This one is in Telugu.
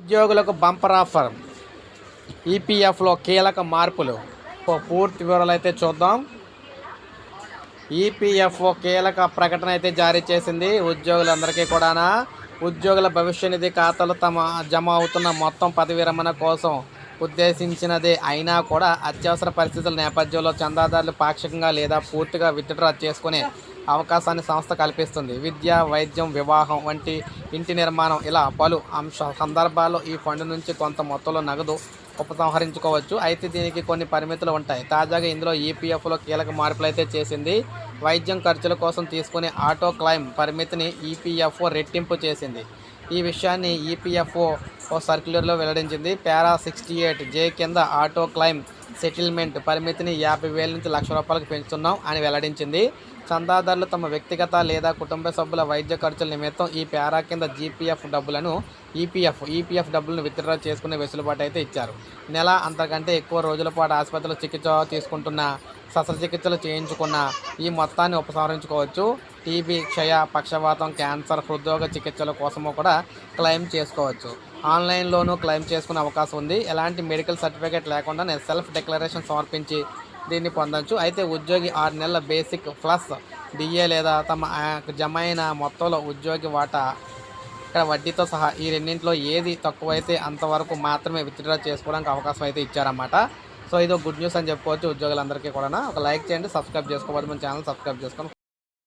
ఉద్యోగులకు బంపర్ ఆఫర్. ఈపీఎఫ్లో కీలక మార్పులు. పూర్తి వివరాలు అయితే చూద్దాం. ఈపీఎఫ్ఓ కీలక ప్రకటన అయితే జారీ చేసింది ఉద్యోగులందరికీ కూడా ఉద్యోగుల భవిష్య నిధి ఖాతాలు తమ జమ అవుతున్న మొత్తం పదవి విరమణ కోసం ఉద్దేశించినదే అయినా కూడా అత్యవసర పరిస్థితుల నేపథ్యంలో చందాదారులు పాక్షికంగా లేదా పూర్తిగా విత్డ్రా చేసుకునే అవకాశాన్ని సంస్థ కల్పిస్తుంది. విద్య వైద్యం వివాహం వంటి ఇంటి నిర్మాణం ఇలా పలు అంశ సందర్భాల్లో ఈ ఫండ్ నుంచి కొంత మొత్తంలో నగదు ఉపసంహరించుకోవచ్చు. అయితే దీనికి కొన్ని పరిమితులు ఉంటాయి. తాజాగా ఇందులో ఈపీఎఫ్లో కీలక మార్పులు అయితే చేసింది. వైద్యం ఖర్చుల కోసం తీసుకునే ఆటో క్లైమ్ పరిమితిని ఈపీఎఫ్ఓ రెట్టింపు చేసింది. ఈ విషయాన్ని ఈపీఎఫ్ఓ ఓ సర్క్యులర్లో వెల్లడించింది. పారా సిక్స్టీ ఎయిట్ జే కింద ఆటో క్లైమ్ సెటిల్మెంట్ పరిమితిని యాభై వేల నుంచి లక్ష రూపాయలకు పెంచుతున్నాం అని వెల్లడించింది. చందాదారులు తమ వ్యక్తిగత లేదా కుటుంబ సభ్యుల వైద్య ఖర్చుల నిమిత్తం ఈ పేరా కింద జీపీఎఫ్ డబ్బులను ఈపీఎఫ్ ఈపీఎఫ్ డబ్బులను విత్డ్రా చేసుకునే వెసులుబాటు అయితే ఇచ్చారు. నెల అంతకంటే ఎక్కువ రోజుల పాటు ఆసుపత్రిలో చికిత్స తీసుకుంటున్న శస్త్రచికిత్సలు చేయించుకున్న ఈ మొత్తాన్ని ఉపసంహరించుకోవచ్చు. టీబీ క్షయ పక్షవాతం క్యాన్సర్ హృద్రోగ చికిత్సల కోసము కూడా క్లెయిమ్ చేసుకోవచ్చు. ఆన్లైన్లోనూ క్లెయిమ్ చేసుకునే అవకాశం ఉంది. ఎలాంటి మెడికల్ సర్టిఫికేట్ లేకుండా నేను సెల్ఫ్ డిక్లరేషన్ సమర్పించి దీన్ని పొందొచ్చు. అయితే ఉద్యోగి ఆరు నెలల బేసిక్ ప్లస్ డిఏ లేదా తమ జమ అయిన మొత్తంలో ఉద్యోగి వాటా ఇక్కడ వడ్డీతో సహా ఈ రెండింటిలో ఏది తక్కువైతే అంతవరకు మాత్రమే విత్డ్రా చేసుకోవడానికి అవకాశం అయితే ఇచ్చారన్నమాట. సో ఇది గుడ్ న్యూస్ అని చెప్పుకోవచ్చు ఉద్యోగులందరికీ కూడా ఒక లైక్ చేయండి సబ్స్క్రైబ్ చేసుకోవాలి మన ఛానల్ సబ్స్క్రైబ్ చేసుకొని